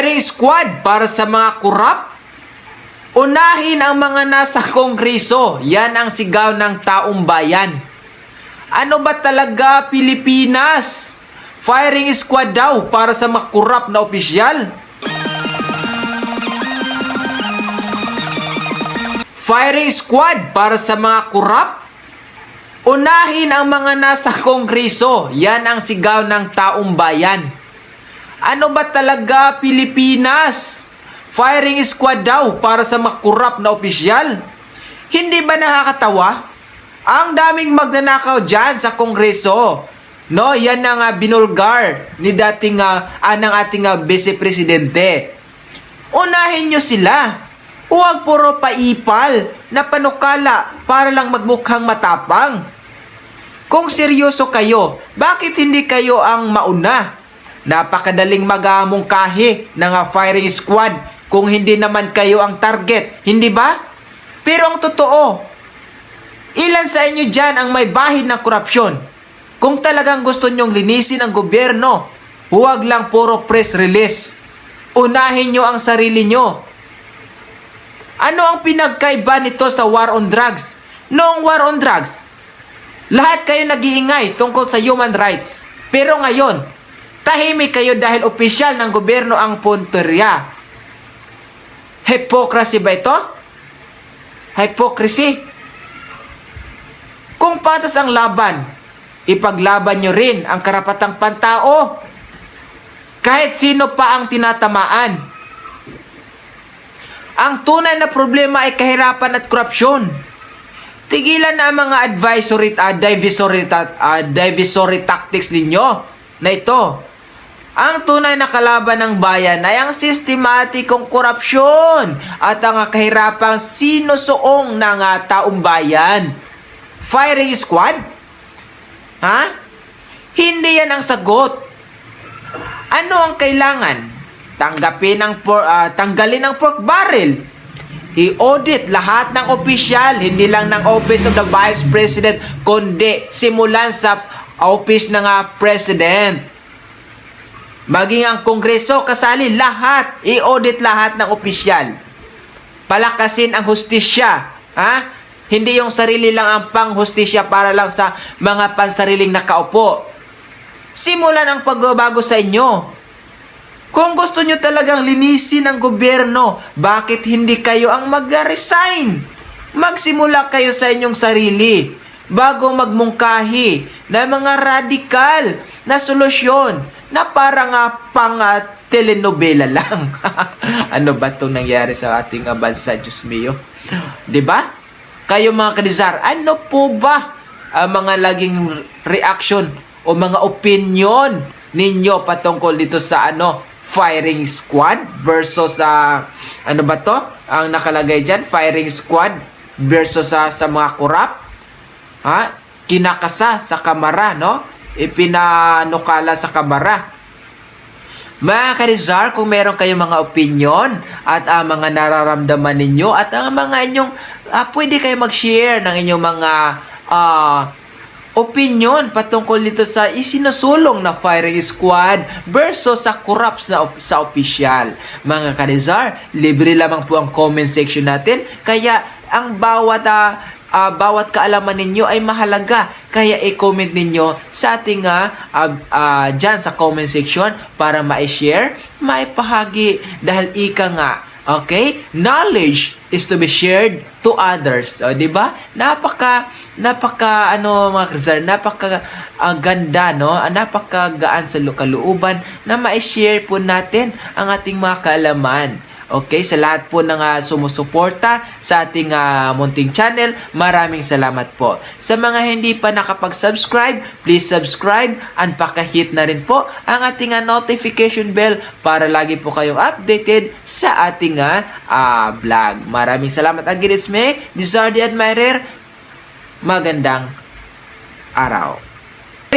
Firing squad para sa mga kurap. Unahin ang mga nasa kongreso. Yan ang sigaw ng taong bayan. Ano ba talaga Pilipinas? Firing squad daw para sa mga kurap na opisyal. Firing squad para sa mga kurap. Unahin ang mga nasa kongreso. Yan ang sigaw ng taong bayan. Ano ba talaga Pilipinas? Firing squad daw para sa makurap na opisyal? Hindi ba nakakatawa? Ang daming magnanakaw dyan sa kongreso. No, yan ang uh, binulgar ni dating uh, anang ating uh, vice presidente. Unahin nyo sila. Huwag puro paipal na panukala para lang magmukhang matapang. Kung seryoso kayo, bakit hindi kayo ang mauna? Napakadaling magamungkahi ng uh, firing squad kung hindi naman kayo ang target, hindi ba? Pero ang totoo, ilan sa inyo dyan ang may bahid ng korupsyon? Kung talagang gusto nyong linisin ang gobyerno, huwag lang puro press release. Unahin nyo ang sarili nyo. Ano ang pinagkaiba nito sa war on drugs? Noong war on drugs, lahat kayo nag-iingay tungkol sa human rights. Pero ngayon, tahimik kayo dahil opisyal ng gobyerno ang punteriya. Hypocrisy ba ito? Hypocrisy? Kung patas ang laban, ipaglaban nyo rin ang karapatang pantao. Kahit sino pa ang tinatamaan. Ang tunay na problema ay kahirapan at korupsyon. Tigilan na ang mga advisory uh, divisory, uh, divisory tactics ninyo na ito. Ang tunay na kalaban ng bayan ay ang sistematikong korupsyon at ang kahirapang sinusuong ng uh, taong bayan. Firing squad? Ha? Hindi yan ang sagot. Ano ang kailangan? Tanggapin ang por, uh, tanggalin ang pork barrel. I-audit lahat ng opisyal, hindi lang ng Office of the Vice President, kundi simulan sa Office ng uh, President. Maging ang Kongreso, kasali lahat. I-audit lahat ng opisyal. Palakasin ang hustisya. Ha? Hindi yung sarili lang ang panghustisya para lang sa mga pansariling nakaupo. Simulan ang pagbabago sa inyo. Kung gusto nyo talagang linisin ang gobyerno, bakit hindi kayo ang mag-resign? Magsimula kayo sa inyong sarili bago magmungkahi na mga radikal na solusyon na parang uh, pang uh, telenovela lang. ano ba itong nangyari sa ating uh, bansa, Diyos mio? ba? Kayo mga kadizar, ano po ba ang mga laging reaction o mga opinion ninyo patungkol dito sa ano firing squad versus sa uh, ano ba to? Ang nakalagay diyan, firing squad versus uh, sa mga kurap. Ha? Kinakasa sa kamera, no? Ipinanukala sa kamera. Mga Karizar, kung meron kayong mga opinion at uh, mga nararamdaman ninyo at ang uh, mga inyong, uh, pwede kayo mag-share ng inyong mga uh, opinion patungkol dito sa isinusulong na firing squad versus sa corrupts na op- sa opisyal. Mga kanizar, libre lamang po ang comment section natin. Kaya ang bawat uh, uh, bawat kaalaman ninyo ay mahalaga. Kaya i-comment ninyo sa ating uh, uh, uh, dyan sa comment section para ma-share, maipahagi dahil ika nga Okay? Knowledge is to be shared to others. O, di ba? Napaka, napaka, ano, mga Krizar, napaka uh, ganda, no? Napaka-gaan sa kalooban na ma-share po natin ang ating mga kaalaman. Okay, sa lahat po ng uh, sumusuporta sa ating uh, munting channel, maraming salamat po. Sa mga hindi pa nakapag-subscribe, please subscribe and pakahit na rin po ang ating uh, notification bell para lagi po kayong updated sa ating uh, uh, vlog. Maraming salamat again. It's me, Dizardi Admirer. Magandang araw.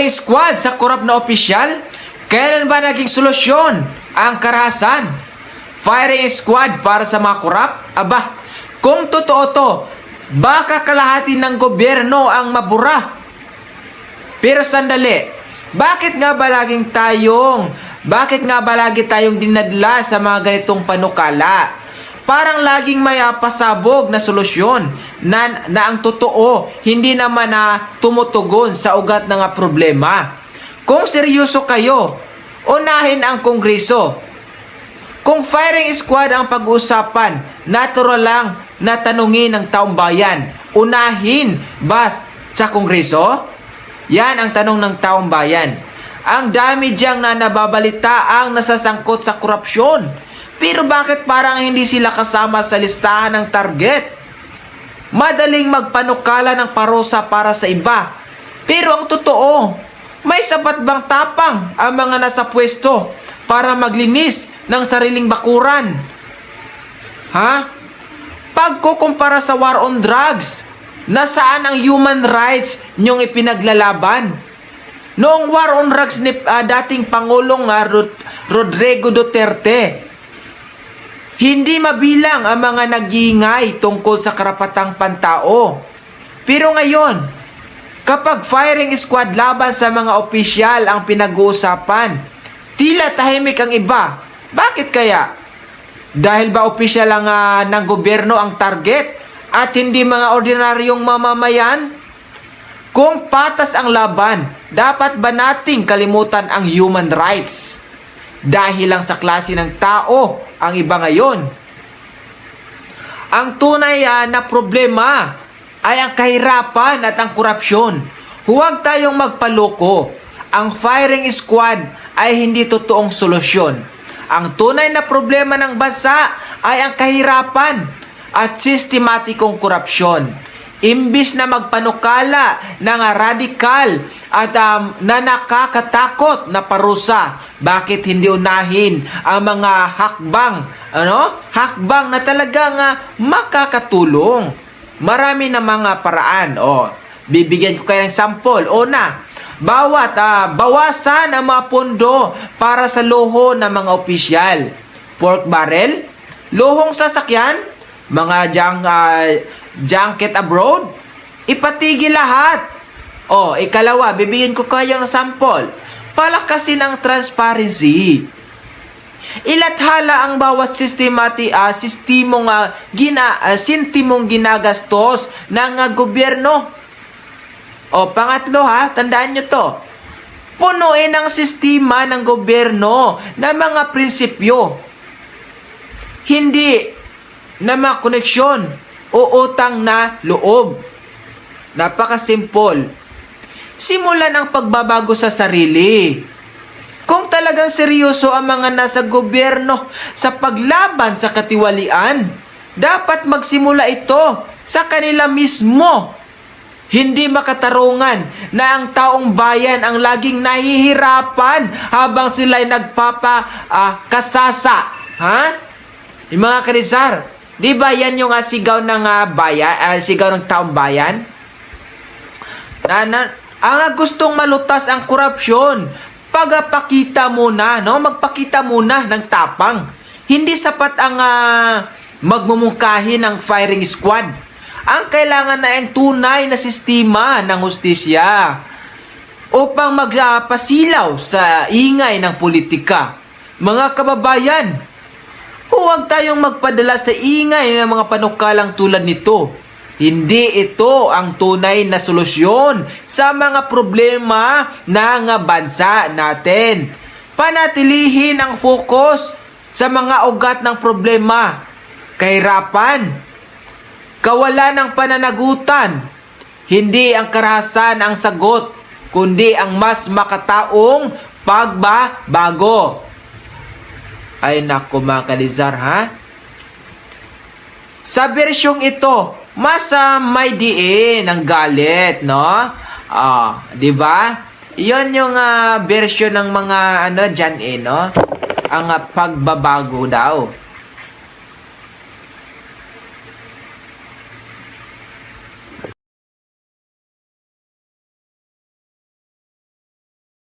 Squad sa korap na opisyal, kailan ba naging solusyon ang karahasan? Firing squad para sa mga kurap? Aba, kung totoo to, baka kalahati ng gobyerno ang mabura. Pero sandali, bakit nga ba laging tayong Bakit nga ba lagi tayong dinadla sa mga ganitong panukala? Parang laging may pasabog na solusyon na, na ang totoo hindi naman na tumutugon sa ugat ng problema. Kung seryoso kayo, unahin ang kongreso. Kung firing squad ang pag-uusapan, natural lang na tanungin ng taong bayan, unahin ba sa kongreso? Yan ang tanong ng taong bayan. Ang dami diyang na nababalita ang nasasangkot sa korupsyon. Pero bakit parang hindi sila kasama sa listahan ng target? Madaling magpanukala ng parusa para sa iba. Pero ang totoo, may sapat bang tapang ang mga nasa pwesto para maglinis ng sariling bakuran? Ha? Pagkukumpara sa war on drugs, nasaan ang human rights niyong ipinaglalaban? Noong war on drugs ni ah, dating Pangulong ah, Rod- Rodrigo Duterte, hindi mabilang ang mga nagingay tungkol sa karapatang pantao. Pero ngayon, kapag firing squad laban sa mga opisyal ang pinag-uusapan, tila tahimik ang iba. Bakit kaya? Dahil ba opisyal ang ah, ng gobyerno ang target at hindi mga ordinaryong mamamayan? Kung patas ang laban, dapat ba nating kalimutan ang human rights? Dahil lang sa klase ng tao ang iba ngayon. Ang tunay ah, na problema ay ang kahirapan at ang korupsyon. Huwag tayong magpaloko. Ang firing squad ay hindi totoong solusyon. Ang tunay na problema ng bansa ay ang kahirapan at sistematikong korupsyon. Imbis na magpanukala ng radikal at um, na nakakatakot na parusa, bakit hindi unahin ang mga hakbang, ano? Hakbang na talagang ah, makakatulong. Marami na mga paraan. O, bibigyan ko kayo ng sample. Una, bawat ah, bawasan ang mga pondo para sa luho ng mga opisyal. Pork barrel, luhong sasakyan, mga junk, ah, junket abroad, ipatigil lahat. O, ikalawa, bibigyan ko kayo ng sample. Palakasin ang transparency. Ilathala ang bawat sistemati ah, sistemong ah, gina ah, sintimong ginagastos ng ah, gobyerno. O pangatlo ha, tandaan nyo to. Punuin ang sistema ng gobyerno ng mga prinsipyo. Hindi na mga koneksyon o utang na loob. Napakasimple. Simulan ang pagbabago sa sarili. Kung talagang seryoso ang mga nasa gobyerno sa paglaban sa katiwalian, dapat magsimula ito sa kanila mismo. Hindi makatarungan na ang taong bayan ang laging nahihirapan habang sila'y nagpapa ah, kasasa. Ha? Yung mga karizar, di ba yan yung ah, sigaw ng ah, bayan, ah, sigaw ng taong bayan? Na, na, ang gustong malutas ang korupsyon, pagpakita muna, no? Magpakita muna ng tapang. Hindi sapat ang ah, magmumungkahi ng firing squad. Ang kailangan na ang tunay na sistema ng hustisya upang magpasilaw sa ingay ng politika. Mga kababayan, huwag tayong magpadala sa ingay ng mga panukalang tulad nito. Hindi ito ang tunay na solusyon sa mga problema ng bansa natin. Panatilihin ang focus sa mga ugat ng problema. Kahirapan, kawalan ng pananagutan, hindi ang karahasan ang sagot, kundi ang mas makataong pagbabago. Ay nako mga kalizar ha? Sa bersyong ito, mas ah, may diin ang galit, no? Ah, 'di ba? 'Yon yung ah, version ng mga ano diyan eh, no? Ang ah, pagbabago daw.